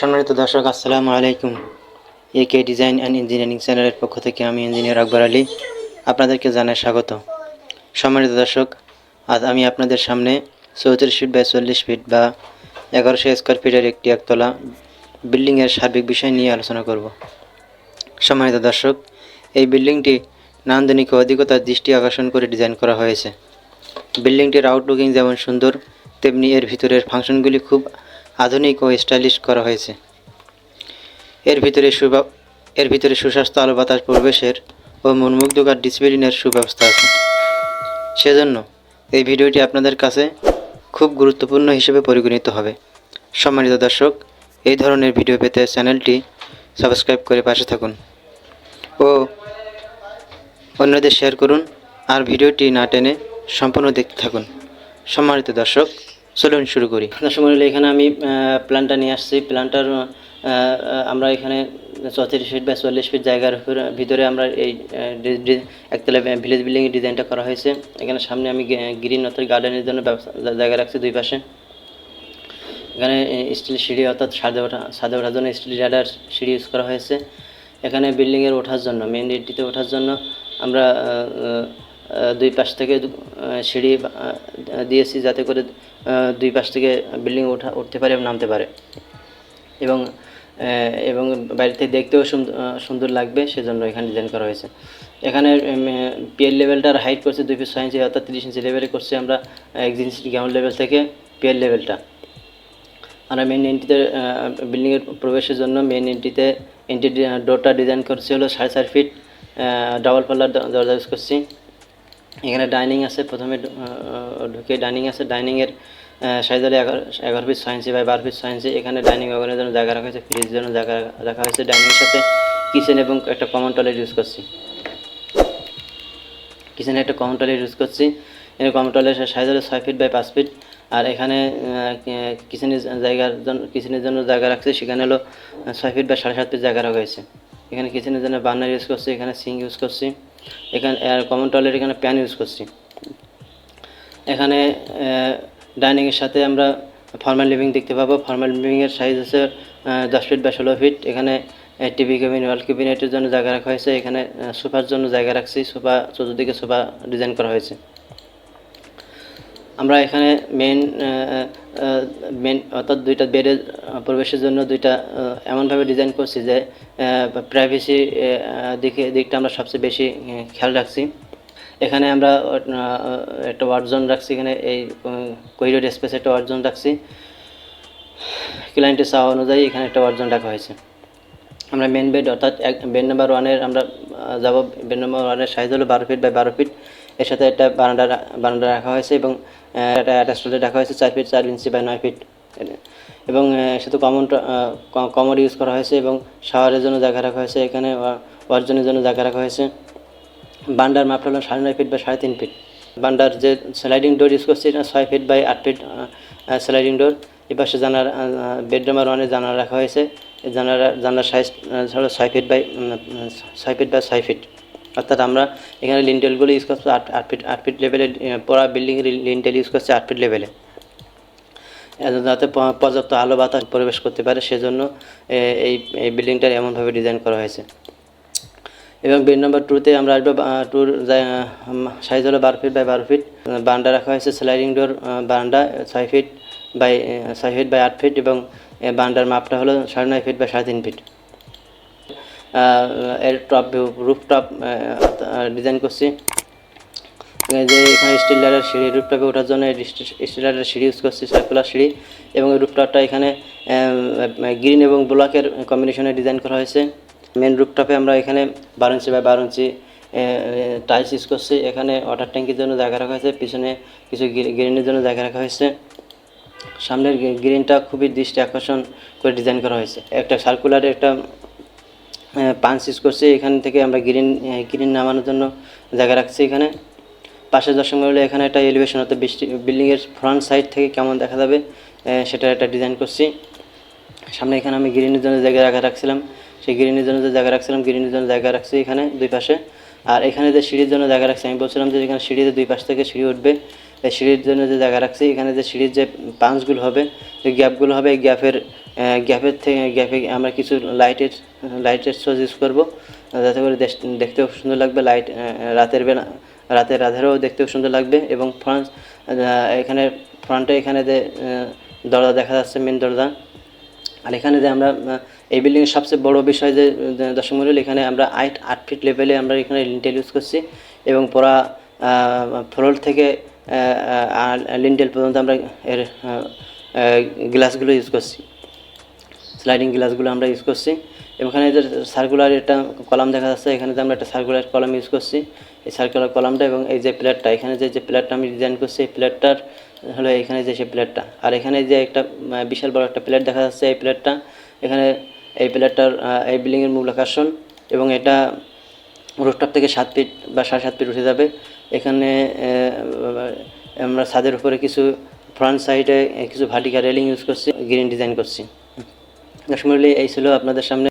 সম্মানিত দর্শক, আসসালামু আলাইকুম। A K design and engineering চ্যানেলের পক্ষ থেকে আমি ইঞ্জিনিয়ার আকবর আলী আপনাদেরকে জানাই স্বাগত। সম্মানিত দর্শক, আজ আমি আপনাদের সামনে চৌত্রিশ ফিট বাই চল্লিশ ফিট বা এগারোশো স্কোয়ার ফিটের একটি একতলা বিল্ডিংয়ের সার্বিক বিষয় নিয়ে আলোচনা করব। সম্মানিত দর্শক, এই বিল্ডিংটি নান্দনিক অধিকতার দৃষ্টি আকর্ষণ করে ডিজাইন করা হয়েছে। বিল্ডিংটির আউটলুকিং যেমন সুন্দর, তেমনি এর ভিতরের ফাংশনগুলি খুব আধুনিক ও স্টাইলিশ করা হয়েছে। এর ভিতরে সুবা এর ভিতরে সুস্বাস্থ্য, আলো, বাতাস, প্রবেশের ও মনমুগ্ধকার ডিসিপ্লিনের সুব্যবস্থা আছে। সেজন্য এই ভিডিওটি আপনাদের কাছে খুব গুরুত্বপূর্ণ হিসেবে পরিগণিত হবে। সম্মানিত দর্শক, এই ধরনের ভিডিও পেতে চ্যানেলটি সাবস্ক্রাইব করে পাশে থাকুন ও অন্যদের শেয়ার করুন আর ভিডিওটি না টেনে সম্পূর্ণ দেখতে থাকুন। সম্মানিত দর্শক চলুন শুরু করি। দর্শক মন্ডলী, এখানে আমি প্ল্যানটা নিয়ে আসছি। প্ল্যানটার আমরা এখানে চৌত্রিশ ফিট বা চল্লিশ ফিট জায়গার ভিতরে আমরা এই একতলা ভিলেজ বিল্ডিংয়ের ডিজাইনটা করা হয়েছে। এখানে সামনে আমি গ্রিন অর্থাৎ গার্ডেনের জন্য জায়গা রাখছি দুই পাশে। এখানে স্টিল সিঁড়ি অর্থাৎ ছাদে ওঠা ছাদে ওঠার জন্য স্টিল ল্যাডার সিঁড়ি ইউজ করা হয়েছে। এখানে বিল্ডিংয়ের ওঠার জন্য মেন গেটটিতে ওঠার জন্য আমরা দুই পাশ থেকে সিঁড়ি দিয়েছি যাতে করে দুই পাশ থেকে বিল্ডিং ওঠা উঠতে পারে এবং নামতে পারে। এবং এবং বাড়িতে দেখতেও সুন্দর লাগবে, সেজন্য এখানে ডিজাইন করা হয়েছে। এখানে পিএল লেভেলটার হাইট করছে দুই ফিট ছয় ইঞ্চি অর্থাৎ তিরিশ ইঞ্চি লেভেলে করছে আমরা এক ইঞ্চি গ্রাউন্ড লেভেল থেকে পিএল লেভেলটা আমরা মেন এন্ট্রিতে বিল্ডিংয়ের প্রবেশের জন্য মেন এন্ট্রিতে এন্ট্রি ডোরটা ডিজাইন করছি হলো সাড়ে চার ফিট ডাবল পাল্লার দরজা ইউজ করছি। এখানে ডাইনিং আছে, প্রথমে ঢুকে ডাইনিং আছে। ডাইনিংয়ের সাইজ হলো এগারো এগারো ফিট ইঞ্চি বাই বারো ফিট ইঞ্চি এখানে ডাইনিং ওয়াগনের জন্য জায়গা রাখা হয়েছে ফ্রিজের জন্য জায়গা রাখা হয়েছে। ডাইনিংয়ের সাথে কিচেন এবং একটা কমন টয়লেট ইউজ করছি। কিচেনে একটা কমন টয়লেট ইউজ করছি। এখানে কমন টয়লেটের সাইজ হলো ছয় ফিট বাই পাঁচ ফিট আর এখানে কিচেনের জায়গার জন্য কিচেনের জন্য জায়গা রাখছে। সেখানে হলো ছয় ফিট বা সাড়ে সাত ফিট জায়গা রাখা হয়েছে। এখানে কিচেনের জন্য বার্নার ইউজ করছি। এখানে সিঙ্ক ইউজ করছি। এখানে কমন টয়লেট এখানে প্যান ইউজ করছি। এখানে ডাইনিংয়ের সাথে আমরা ফর্মাল লিভিং দেখতে পাবো। ফর্মাল লিভিংয়ের সাইজ আছে দশ ফিট বা ষোলো ফিট এখানে টিভি কেবিন ওয়াল কেবিনেটের জন্য জায়গা রাখা হয়েছে। এখানে সোফার জন্য জায়গা রাখছি। সোফা চতুর্দিকে সোফা ডিজাইন করা হয়েছে। আমরা এখানে মেন মেন অর্থাৎ দুইটা বেডের প্রবেশের জন্য দুইটা এমনভাবে ডিজাইন করছি যে প্রাইভেসি দিকে, দিকটা আমরা সবচেয়ে বেশি খেয়াল রাখছি। এখানে আমরা একটা ওয়ার্ডজন রাখছি এখানে, এই করিডোর স্পেসে একটা ওয়ার্ডজন রাখছি। ক্লায়েন্টের চাওয়া অনুযায়ী এখানে একটা ওয়ার্ডজন রাখা হয়েছে। আমরা মেন বেড অর্থাৎ এক বেড নাম্বার ওয়ানের আমরা যাব বেড নাম্বার ওয়ানের সাইজ হলো বারো ফিট বাই বারো ফিট এর সাথে একটা বারান্দা রা- বারান্দা রাখা হয়েছে এবং একটা অ্যাটাচ টয়লেট রাখা হয়েছে চার ফিট চার ইঞ্চি বাই নয় ফিট এবং সাথে কমন কমর ইউজ করা হয়েছে এবং শাওয়ারের জন্য জায়গা রাখা হয়েছে, এখানে ওয়ার্জনের জন্য জায়গা রাখা হয়েছে। বান্ডার মাপটা হলো সাড়ে নয় ফিট বা সাড়ে তিন ফিট বান্ডার যে স্লাইডিং ডোর ইউজ করছে, এটা ছয় ফিট বাই আট ফিট স্লাইডিং ডোর এপাশে জানার বেডরুম আর ওয়ানে জানালা রাখা হয়েছে। জানালা জানালার সাইজ হলো ছয় ফিট বাই ছয় ফিট বাই ছয় ফিট অর্থাৎ আমরা এখানে লিন্টেলগুলো ইউজ করছি আট আট ফিট আট ফিট লেভেলে পড়া বিল্ডিংয়ের লিন্টেল ইউজ করছে আট ফিট লেভেলে যাতে পর্যাপ্ত আলো বাতাস প্রবেশ করতে পারে সেজন্য এই এই বিল্ডিংটার এমনভাবে ডিজাইন করা হয়েছে। এবং বেড নাম্বার টুতে আমরা আসব বা- টুর সাইজ হলো বারো ফিট বাই বারো ফিট বারান্দা রাখা হয়েছে স্লাইডিং ডোর বারান্দা ছয় ফিট বাই ছয় ফিট বাই আট ফিট এবং এ, বারান্দার মাপটা হলো সাড়ে নয় ফিট বাই সাড়ে তিন ফিট এর টপ রুফ টপ ডিজাইন করছি। যে এখানে স্টিল লাইটের সিঁড়ি রুফটপে ওঠার জন্য স্টিল লাইটের সিঁড়ি ইউজ করছি সার্কুলার সিঁড়ি। এবং রুফটপটা এখানে গ্রিন এবং ব্ল্যাকের কম্বিনেশনে ডিজাইন করা হয়েছে। মেন রুফটপে আমরা এখানে বারো ইঞ্চি বাই বারো ইঞ্চি টাইলস ইউজ করছি। এখানে ওয়াটার ট্যাঙ্কির জন্য জায়গা রাখা হয়েছে, পিছনে কিছু গ্রিনের জন্য জায়গা রাখা হয়েছে। সামনের গ্রিনটা খুবই দৃষ্টি আকর্ষণ করে ডিজাইন করা হয়েছে। একটা সার্কুলার একটা পাঞ্চ ইউজ করছি, এখান থেকে আমরা গ্রিন গ্রিন নামানোর জন্য জায়গা রাখছি এখানে। পাশে দর্শক মহলে এখানে একটা এলিভেশন অর্থাৎ বিল্ডিংয়ের ফ্রন্ট সাইড থেকে কেমন দেখা যাবে সেটা একটা ডিজাইন করছি। সামনে এখানে আমি গ্রিনের জন্য জায়গা রাখা রাখছিলাম। সেই গ্রিনের জন্য যে জায়গা রাখছিলাম গ্রিনের জন্য জায়গা রাখছি এখানে, দুই পাশে। আর এখানে যে সিঁড়ির জন্য জায়গা রাখছি, আমি বলছিলাম যে এখানে সিঁড়িতে দুই পাশ থেকে সিঁড়ি উঠবে। এই সিঁড়ির জন্য যে জায়গা রাখছি, এখানে যে সিঁড়ির যে পাঞ্চগুলো হবে, যে গ্যাপগুলো হবে, এই গ্যাপের গ্যাপের থেকে গ্যাপে আমরা কিছু লাইটের লাইটের সোর্স ইউজ করব। যাতে করে দেখতেও সুন্দর লাগবে। লাইট রাতের বেলা রাতের আধারেও দেখতেও সুন্দর লাগবে এবং ফ্রন্ট এখানে ফ্রন্টে এখানে যে দরজা দেখা যাচ্ছে মেন দরজা। আর এখানে যে আমরা এই বিল্ডিংয়ের সবচেয়ে বড় বিষয় যে যে দর্শক মন্ডলী, এখানে আমরা আট আট ফিট লেভেলে আমরা এখানে লিন্টেল ইউজ করছি এবং পুরা ফ্লোর থেকে লিন্টেল পর্যন্ত আমরা এর গ্লাসগুলো ইউজ করছি। স্লাইডিং গ্লাসগুলো আমরা ইউজ করছি। এখানে যে সার্কুলার একটা কলাম দেখা যাচ্ছে, এখানে যে আমরা একটা সার্কুলার কলাম ইউজ করছি, এই সার্কুলার কলামটা এবং এই যে প্লেটটা এখানে যে যে প্লেটটা আমি ডিজাইন করছি, এই প্লেটটার হলো এখানে যে সেই প্লেটটা আর এখানে যে একটা বিশাল বড় একটা প্লেট দেখা যাচ্ছে, এই প্লেটটা এখানে এই প্লেটটার এই বিল্ডিংয়ের মূল আকর্ষণ এবং এটা রোডটপ থেকে সাত ফিট বা সাড়ে সাত ফিট উঠে যাবে। এখানে আমরা ছাদের উপরে কিছু ফ্রন্ট সাইডে কিছু ভাটিকা রেলিং ইউজ করছি গ্রিন ডিজাইন করছি। দর্শক এই ছিল আপনাদের সামনে